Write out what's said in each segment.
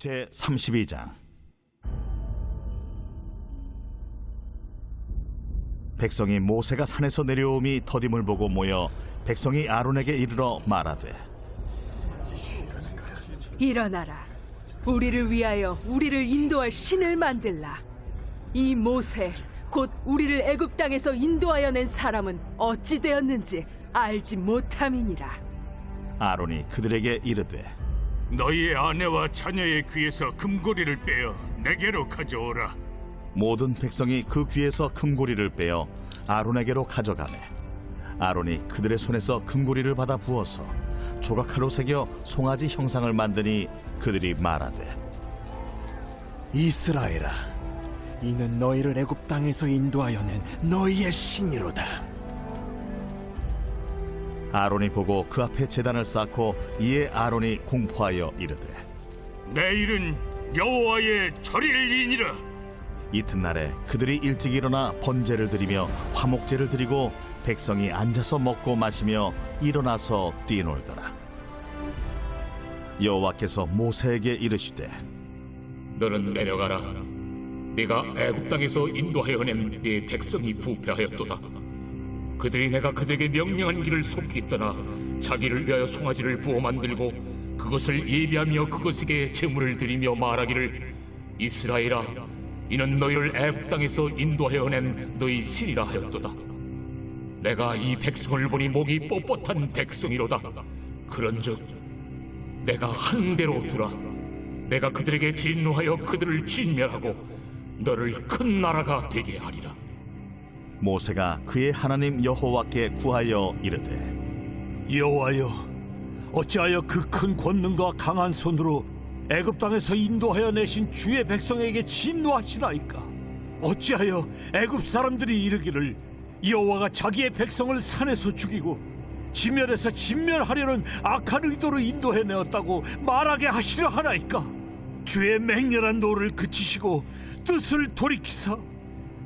제 32장 백성이 모세가 산에서 내려옴이 더딤을 보고 모여 백성이 아론에게 이르러 말하되 일어나라. 우리를 위하여 우리를 인도할 신을 만들라. 이 모세 곧 우리를 애굽 땅에서 인도하여 낸 사람은 어찌 되었는지 알지 못함이니라. 아론이 그들에게 이르되 너희의 아내와 자녀의 귀에서 금고리를 빼어 내게로 가져오라. 모든 백성이 그 귀에서 금고리를 빼어 아론에게로 가져가매 아론이 그들의 손에서 금고리를 받아 부어서 조각칼로 새겨 송아지 형상을 만드니 그들이 말하되 이스라엘아, 이는 너희를 애굽 땅에서 인도하여 낸 너희의 신이로다. 아론이 보고 그 앞에 제단을 쌓고 이에 아론이 공포하여 이르되 내일은 여호와의 절일이니라. 이튿날에 그들이 일찍 일어나 번제를 드리며 화목제를 드리고 백성이 앉아서 먹고 마시며 일어나서 뛰놀더라 여호와께서 모세에게 이르시되 너는 내려가라. 네가 애굽 땅에서 인도하여 낸 네 백성이 부패하였도다. 그들이 내가 그들에게 명령한 길을 속히 떠나 자기를 위하여 송아지를 부어 만들고 그것을 예비하며 그것에게 제물을 드리며 말하기를 이스라엘아 이는 너희를 애굽 땅에서 인도하여 낸 너희 신이라 하였도다. 내가 이 백성을 보니 목이 뻣뻣한 백성이로다. 그런즉 내가 한 대로 두라. 내가 그들에게 진노하여 그들을 진멸하고 너를 큰 나라가 되게 하리라. 모세가 그의 하나님 여호와께 구하여 이르되 여호와여 어찌하여 그 큰 권능과 강한 손으로 애굽 땅에서 인도하여 내신 주의 백성에게 진노하시나이까? 어찌하여 애굽 사람들이 이르기를 여호와가 자기의 백성을 산에서 죽이고 지면에서 진멸하려는 악한 의도로 인도해 내었다고 말하게 하시려 하나이까? 주의 맹렬한 노를 그치시고 뜻을 돌이키사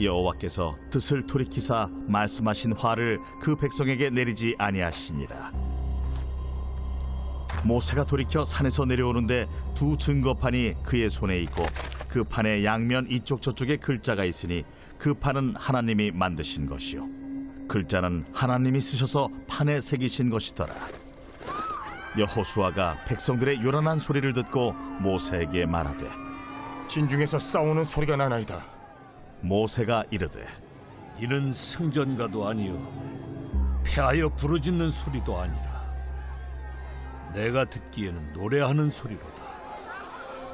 여호와께서 뜻을 돌이키사 말씀하신 화를 그 백성에게 내리지 아니하시니라. 모세가 돌이켜 산에서 내려오는데 두 증거판이 그의 손에 있고 그 판의 양면 이쪽 저쪽에 글자가 있으니 그 판은 하나님이 만드신 것이요. 글자는 하나님이 쓰셔서 판에 새기신 것이더라. 여호수아가 백성들의 요란한 소리를 듣고 모세에게 말하되 진중에서 싸우는 소리가 나나이다. 모세가 이르되 이는 승전가도 아니요 패하여 부르짖는 소리도 아니라 내가 듣기에는 노래하는 소리로다.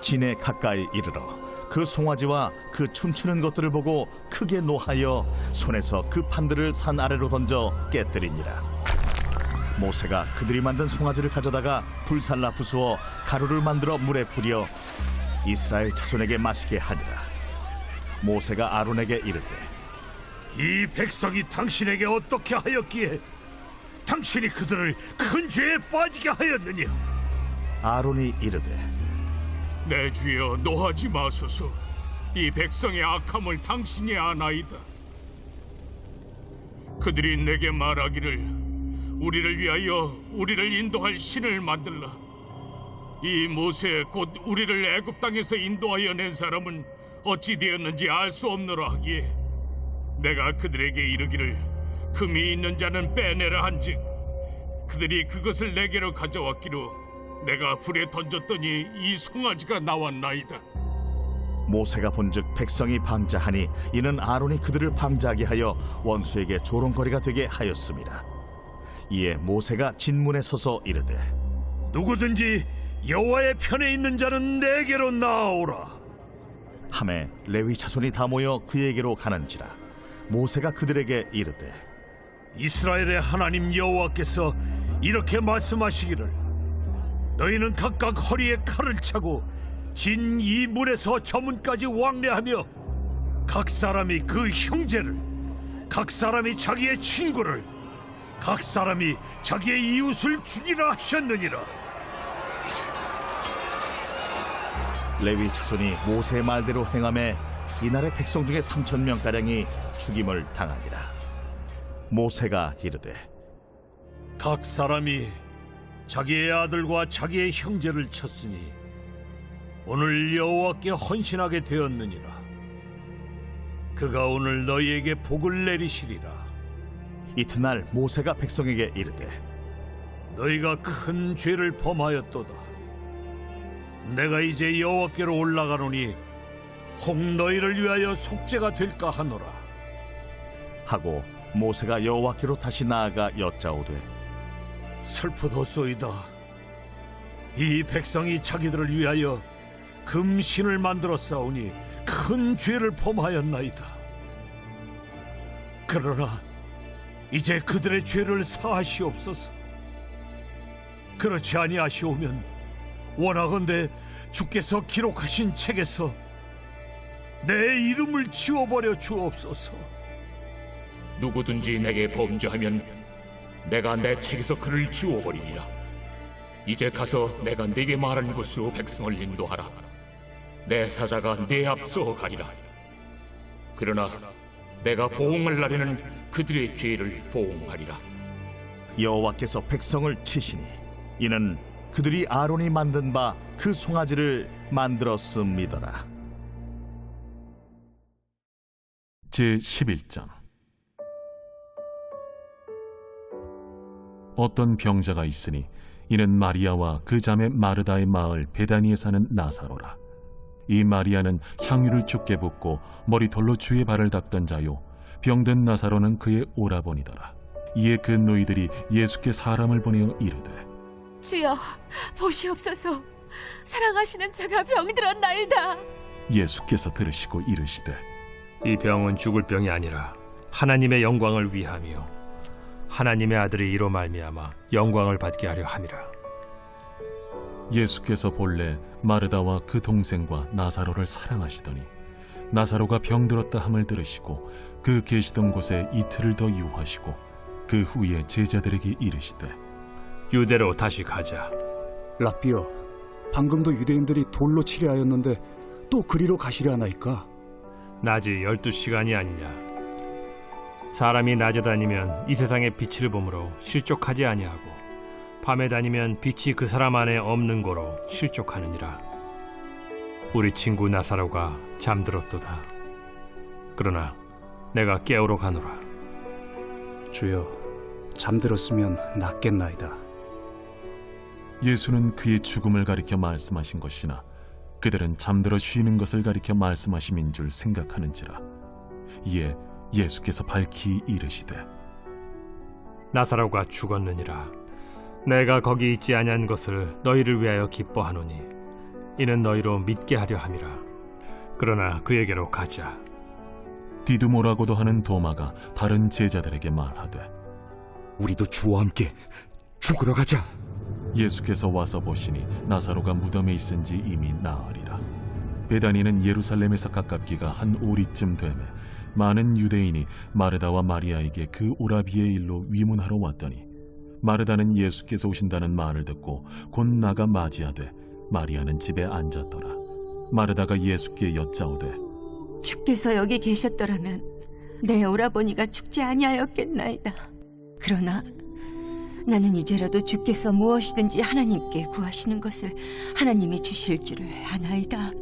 진에 가까이 이르러 그 송아지와 그 춤추는 것들을 보고 크게 노하여 손에서 그 판들을 산 아래로 던져 깨뜨리니라. 모세가 그들이 만든 송아지를 가져다가 불살라 부수어 가루를 만들어 물에 뿌려 이스라엘 자손에게 마시게 하니라 모세가 아론에게 이르되 이 백성이 당신에게 어떻게 하였기에 당신이 그들을 큰 죄에 빠지게 하였느냐 아론이 이르되 내 주여 노하지 마소서. 이 백성의 악함을 당신이 아나이다. 그들이 내게 말하기를 우리를 위하여 우리를 인도할 신을 만들라. 이 모세 곧 우리를 애굽 땅에서 인도하여 낸 사람은 어찌 되었는지 알 수 없노라 하기에 내가 그들에게 이르기를 금이 있는 자는 빼내라 한즉 그들이 그것을 내게로 가져왔기로 내가 불에 던졌더니 이 송아지가 나왔나이다. 모세가 본즉 백성이 방자하니 이는 아론이 그들을 방자하게 하여 원수에게 조롱거리가 되게 하였습니다. 이에 모세가 진문에 서서 이르되 누구든지 여호와의 편에 있는 자는 내게로 나아오라 함에 레위 자손이 다 모여 그에게로 가는지라 모세가 그들에게 이르되 이스라엘의 하나님 여호와께서 이렇게 말씀하시기를 너희는 각각 허리에 칼을 차고 진이 문에서 저 문까지 왕래하며 각 사람이 그 형제를 각 사람이 자기의 친구를 각 사람이 자기의 이웃을 죽이라 하셨느니라 레위 자손이 모세의 말대로 행함에 이날의 백성 중에 3천 명 가량이 죽임을 당하니라. 모세가 이르되 각 사람이 자기의 아들과 자기의 형제를 쳤으니 오늘 여호와께 헌신하게 되었느니라. 그가 오늘 너희에게 복을 내리시리라. 이튿날 모세가 백성에게 이르되 너희가 큰 죄를 범하였도다. 내가 이제 여호와께로 올라가노니 혹 너희를 위하여 속죄가 될까 하노라. 하고 모세가 여호와께로 다시 나아가 여짜오되 슬프도소이다. 이 백성이 자기들을 위하여 금신을 만들어 싸우니 큰 죄를 범하였나이다. 그러나 이제 그들의 죄를 사하시옵소서. 그렇지 아니하시오면 원하건대 주께서 기록하신 책에서 내 이름을 지워버려 주옵소서. 누구든지 내게 범죄하면 내가 내 책에서 그를 지워버리리라. 이제 가서 내가 네게 말한 곳으로 백성을 인도하라. 내 사자가 네 앞서 가리라. 그러나 내가 보응할 날에는 그들의 죄를 보응하리라. 여호와께서 백성을 치시니 이는 그들이 아론이 만든 바 그 송아지를 만들었음이더라. 제 11장. 어떤 병자가 있으니 이는 마리아와 그 자매 마르다의 마을 베다니에 사는 나사로라. 이 마리아는 향유를 죽게 붓고 머리털로 주의 발을 닦던 자요. 병든 나사로는 그의 오라버니더라. 이에 그 노이들이 예수께 사람을 보내어 이르되 주여 보시옵소서. 사랑하시는 자가 병들었나이다. 예수께서 들으시고 이르시되 이 병은 죽을 병이 아니라 하나님의 영광을 위함이요. 하나님의 아들이 이로 말미암아 영광을 받게 하려 함이라. 예수께서 본래 마르다와 그 동생과 나사로를 사랑하시더니 나사로가 병들었다 함을 들으시고 그 계시던 곳에 이틀을 더 유하시고 그 후에 제자들에게 이르시되 유대로 다시 가자. 라비어, 방금도 유대인들이 돌로 치려 하였는데 또 그리로 가시려 하나이까? 낮이 열두 시간이 아니냐. 사람이 낮에 다니면 이 세상의 빛을 보므로 실족하지 아니하고 밤에 다니면 빛이 그 사람 안에 없는 거로 실족하느니라. 우리 친구 나사로가 잠들었도다. 그러나 내가 깨우러 가노라. 주여, 잠들었으면 낫겠나이다. 예수는 그의 죽음을 가리켜 말씀하신 것이나 그들은 잠들어 쉬는 것을 가리켜 말씀하심인 줄 생각하는지라. 이에 예수께서 밝히 이르시되 나사로가 죽었느니라. 내가 거기 있지 아니한 것을 너희를 위하여 기뻐하노니 이는 너희로 믿게 하려 함이라. 그러나 그에게로 가자. 디두모라고도 하는 도마가 다른 제자들에게 말하되 우리도 주와 함께 죽으러 가자. 예수께서 와서 보시니 나사로가 무덤에 있은 지 이미 나으리라. 베다니는 예루살렘에서 가깝기가 한 오리쯤 되매 많은 유대인이 마르다와 마리아에게 그 오라비의 일로 위문하러 왔더니 마르다는 예수께서 오신다는 말을 듣고 곧 나가 맞이하되 마리아는 집에 앉았더라. 마르다가 예수께 여짜오되 주께서 여기 계셨더라면 내 오라버니가 죽지 아니하였겠나이다 그러나 나는 이제라도 주께서 무엇이든지 하나님께 구하시는 것을 하나님이 주실 줄을 아나이다.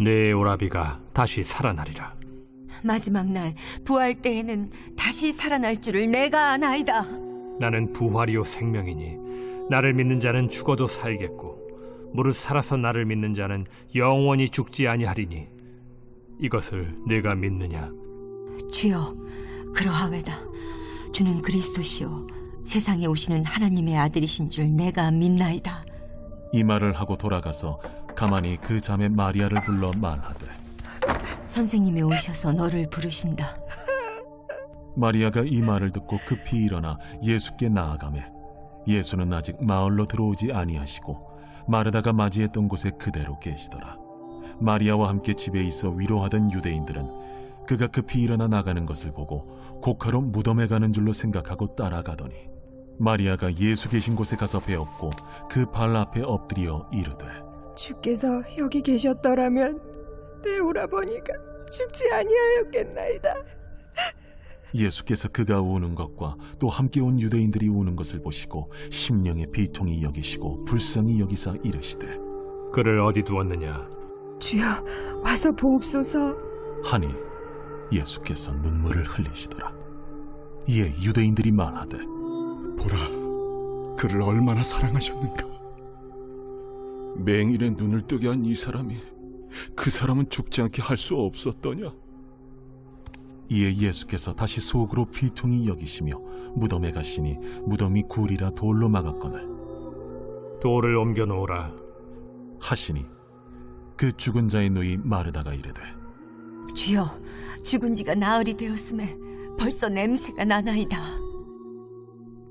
내 오라비가 다시 살아나리라. 마지막 날 부활 때에는 다시 살아날 줄을 내가 아나이다. 나는 부활이요 생명이니 나를 믿는 자는 죽어도 살겠고 무릇 살아서 나를 믿는 자는 영원히 죽지 아니하리니 이것을 내가 믿느냐? 주여 그러하외다. 주는 그리스도시요 세상에 오시는 하나님의 아들이신 줄 내가 믿나이다 이 말을 하고 돌아가서 가만히 그 자매 마리아를 불러 말하되 선생님이 오셔서 너를 부르신다 마리아가 이 말을 듣고 급히 일어나 예수께 나아가매 예수는 아직 마을로 들어오지 아니하시고 마르다가 맞이했던 곳에 그대로 계시더라. 마리아와 함께 집에 있어 위로하던 유대인들은 그가 급히 일어나 나가는 것을 보고 고카로 무덤에 가는 줄로 생각하고 따라가더니 마리아가 예수 계신 곳에 가서 배웠고 그 발 앞에 엎드려 이르되 주께서 여기 계셨더라면 내 오라버니가 죽지 아니하였겠나이다. 예수께서 그가 우는 것과 또 함께 온 유대인들이 우는 것을 보시고 심령의 비통이 여기시고 불쌍히 여기사 이르시되 그를 어디 두었느냐? 주여 와서 보옵소서. 하니 예수께서 눈물을 흘리시더라. 이에 유대인들이 말하되 보라, 그를 얼마나 사랑하셨는가. 맹인의 눈을 뜨게 한 이 사람이 그 사람은 죽지 않게 할 수 없었더냐? 이에 예수께서 다시 속으로 비통히 여기시며 무덤에 가시니 무덤이 굴이라 돌로 막았거늘 돌을 옮겨 놓으라. 하시니 그 죽은 자의 누이 마르다가 이르되 주여 죽은 지가 나흘이 되었음에 벌써 냄새가 나나이다.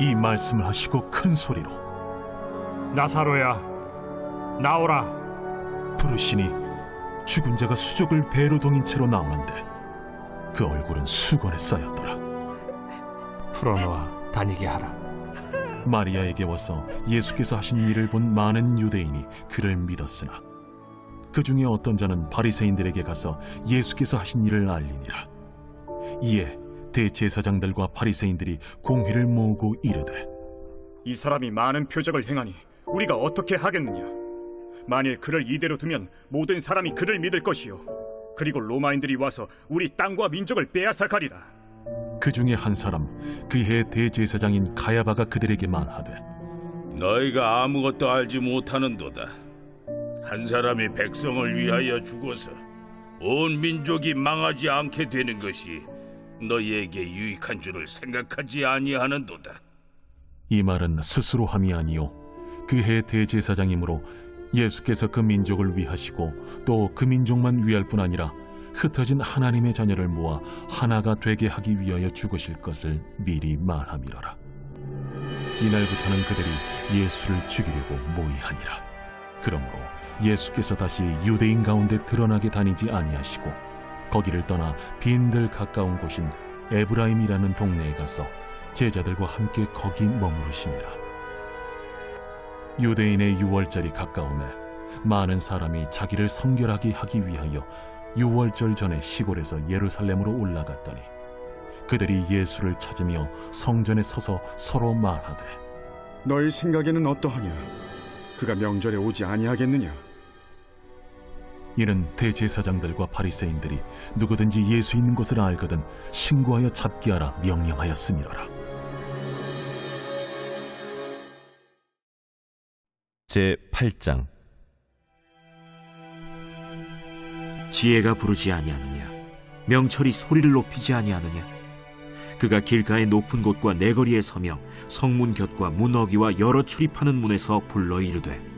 이 말씀을 하시고 큰 소리로 나사로야, 나오라. 부르시니 죽은 자가 수족을 배로 동인 채로 나오는데 그 얼굴은 수건에 쌓였더라. 풀어놓아 다니게 하라. 마리아에게 와서 예수께서 하신 일을 본 많은 유대인이 그를 믿었으나 그 중에 어떤 자는 바리새인들에게 가서 예수께서 하신 일을 알리니라. 이에 대제사장들과 바리새인들이 공회를 모으고 이르되 이 사람이 많은 표적을 행하니 우리가 어떻게 하겠느냐? 만일 그를 이대로 두면 모든 사람이 그를 믿을 것이요. 그리고 로마인들이 와서 우리 땅과 민족을 빼앗아 가리라. 그 중에 한 사람 그 해 대제사장인 가야바가 그들에게 말하되 너희가 아무것도 알지 못하는도다. 한 사람이 백성을 위하여 죽어서 온 민족이 망하지 않게 되는 것이 너희에게 유익한 줄을 생각하지 아니하는도다. 이 말은 스스로 함이 아니요 그 해 대제사장이므로 예수께서 그 민족을 위하시고 또 그 민족만 위할 뿐 아니라 흩어진 하나님의 자녀를 모아 하나가 되게 하기 위하여 죽으실 것을 미리 말함이로라. 이날부터는 그들이 예수를 죽이려고 모의하니라. 그러므로 예수께서 다시 유대인 가운데 드러나게 다니지 아니하시고 거기를 떠나 빈들 가까운 곳인 에브라임이라는 동네에 가서 제자들과 함께 거기 머무르시니라. 유대인의 유월절이 가까움에 많은 사람이 자기를 성결하게 하기 위하여 유월절 전에 시골에서 예루살렘으로 올라갔더니 그들이 예수를 찾으며 성전에 서서 서로 말하되 너희 생각에는 어떠하냐? 그가 명절에 오지 아니하겠느냐? 이는 대제사장들과 바리새인들이 누구든지 예수 있는 것을 알거든 신고하여 잡게 하라 명령하였음이로라. 제 8장. 지혜가 부르지 아니하느냐? 명철이 소리를 높이지 아니하느냐? 그가 길가의 높은 곳과 내거리에 서며 성문 곁과 문어기와 여러 출입하는 문에서 불러 이르되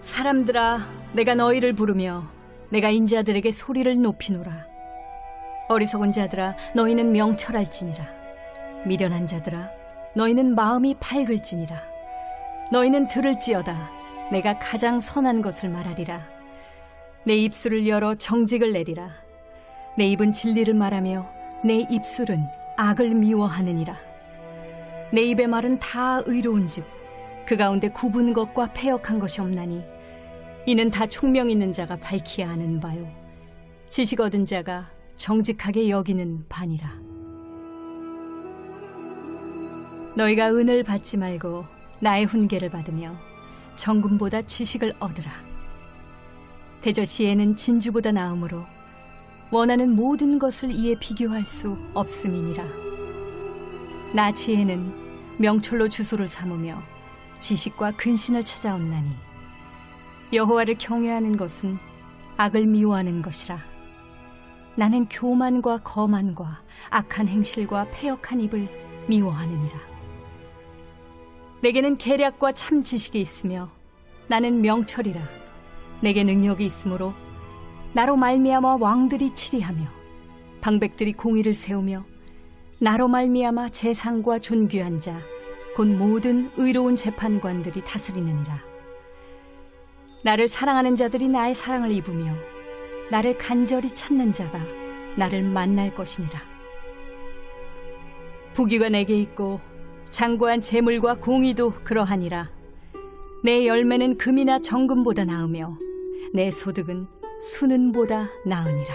사람들아, 내가 너희를 부르며 내가 인자들에게 소리를 높이노라. 어리석은 자들아, 너희는 명철할지니라. 미련한 자들아, 너희는 마음이 밝을지니라. 너희는 들을지어다. 내가 가장 선한 것을 말하리라. 내 입술을 열어 정직을 내리라. 내 입은 진리를 말하며 내 입술은 악을 미워하느니라. 내 입의 말은 다 의로운즉 그 가운데 굽은 것과 패역한 것이 없나니 이는 다 총명 있는 자가 밝히야 하는 바요. 지식 얻은 자가 정직하게 여기는 바니라. 너희가 은을 받지 말고 나의 훈계를 받으며 정금보다 지식을 얻으라. 대저시에는 진주보다 나음으로 원하는 모든 것을 이에 비교할 수 없음이니라. 나 지혜는 명철로 주소를 삼으며 지식과 근신을 찾아온나니 여호와를 경외하는 것은 악을 미워하는 것이라. 나는 교만과 거만과 악한 행실과 패역한 입을 미워하느니라. 내게는 계략과 참 지식이 있으며 나는 명철이라. 내게 능력이 있으므로 나로 말미암아 왕들이 치리하며 방백들이 공의를 세우며 나로 말미암아 재상과 존귀한 자 곧 모든 의로운 재판관들이 다스리느니라. 나를 사랑하는 자들이 나의 사랑을 입으며 나를 간절히 찾는 자가 나를 만날 것이니라. 부귀가 내게 있고 장구한 재물과 공의도 그러하니라. 내 열매는 금이나 정금보다 나으며 내 소득은 수는보다 나으니라.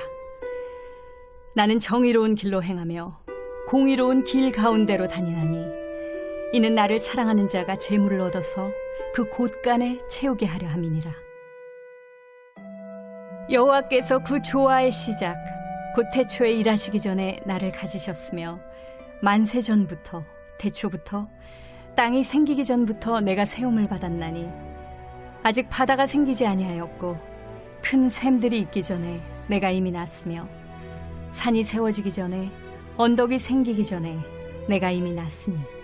나는 정의로운 길로 행하며 공의로운 길 가운데로 다니나니 이는 나를 사랑하는 자가 재물을 얻어서 그 곳간에 채우게 하려 함이니라. 여호와께서 그 조화의 시작 곧 태초에 일하시기 전에 나를 가지셨으며 만세 전부터 태초부터 땅이 생기기 전부터 내가 세움을 받았나니 아직 바다가 생기지 아니하였고 큰 샘들이 있기 전에 내가 이미 났으며 산이 세워지기 전에 언덕이 생기기 전에 내가 이미 났으니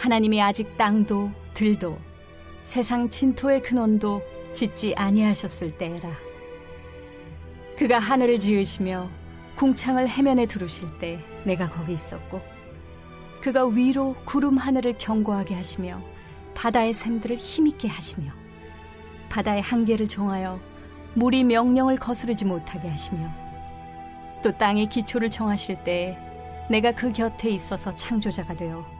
하나님이 아직 땅도 들도 세상 진토의 근원도 짓지 아니하셨을 때라. 그가 하늘을 지으시며 궁창을 해면에 두르실 때 내가 거기 있었고 그가 위로 구름 하늘을 견고하게 하시며 바다의 샘들을 힘있게 하시며 바다의 한계를 정하여 물이 명령을 거스르지 못하게 하시며 또 땅의 기초를 정하실 때에 내가 그 곁에 있어서 창조자가 되어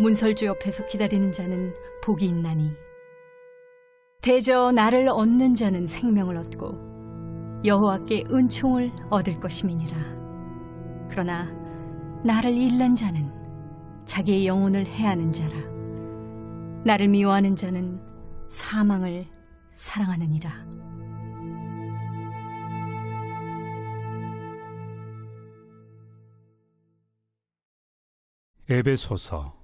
문설주 옆에서 기다리는 자는 복이 있나니. 대저 나를 얻는 자는 생명을 얻고 여호와께 은총을 얻을 것임이니라. 그러나 나를 잃는 자는 자기의 영혼을 해하는 자라. 나를 미워하는 자는 사망을 사랑하느니라. 에베소서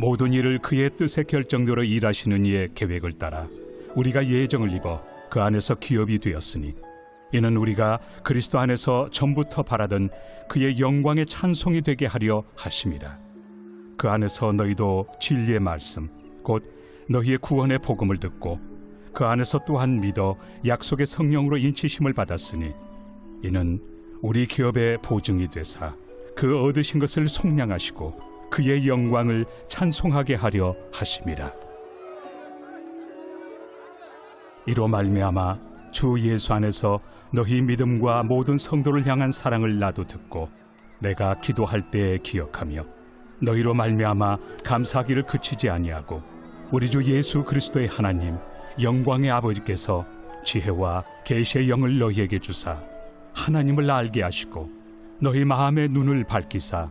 모든 일을 그의 뜻의 결정대로 일하시는 이의 계획을 따라 우리가 예정을 입어 그 안에서 기업이 되었으니 이는 우리가 그리스도 안에서 전부터 바라던 그의 영광의 찬송이 되게 하려 하심이라 그 안에서 너희도 진리의 말씀 곧 너희의 구원의 복음을 듣고 그 안에서 또한 믿어 약속의 성령으로 인치심을 받았으니 이는 우리 기업의 보증이 되사 그 얻으신 것을 속량하시고 그의 영광을 찬송하게 하려 하심이라. 이로 말미암아 주 예수 안에서 너희 믿음과 모든 성도를 향한 사랑을 나도 듣고 내가 기도할 때에 기억하며 너희로 말미암아 감사하기를 그치지 아니하고 우리 주 예수 그리스도의 하나님 영광의 아버지께서 지혜와 계시의 영을 너희에게 주사 하나님을 알게 하시고 너희 마음의 눈을 밝히사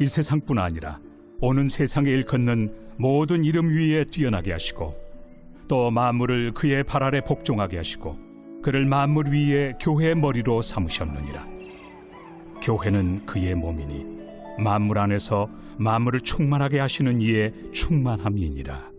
이 세상뿐 아니라 오는 세상에 일컫는 모든 이름 위에 뛰어나게 하시고 또 만물을 그의 발 아래 복종하게 하시고 그를 만물 위에 교회의 머리로 삼으셨느니라. 교회는 그의 몸이니 만물 안에서 만물을 충만하게 하시는 이의 충만함이니라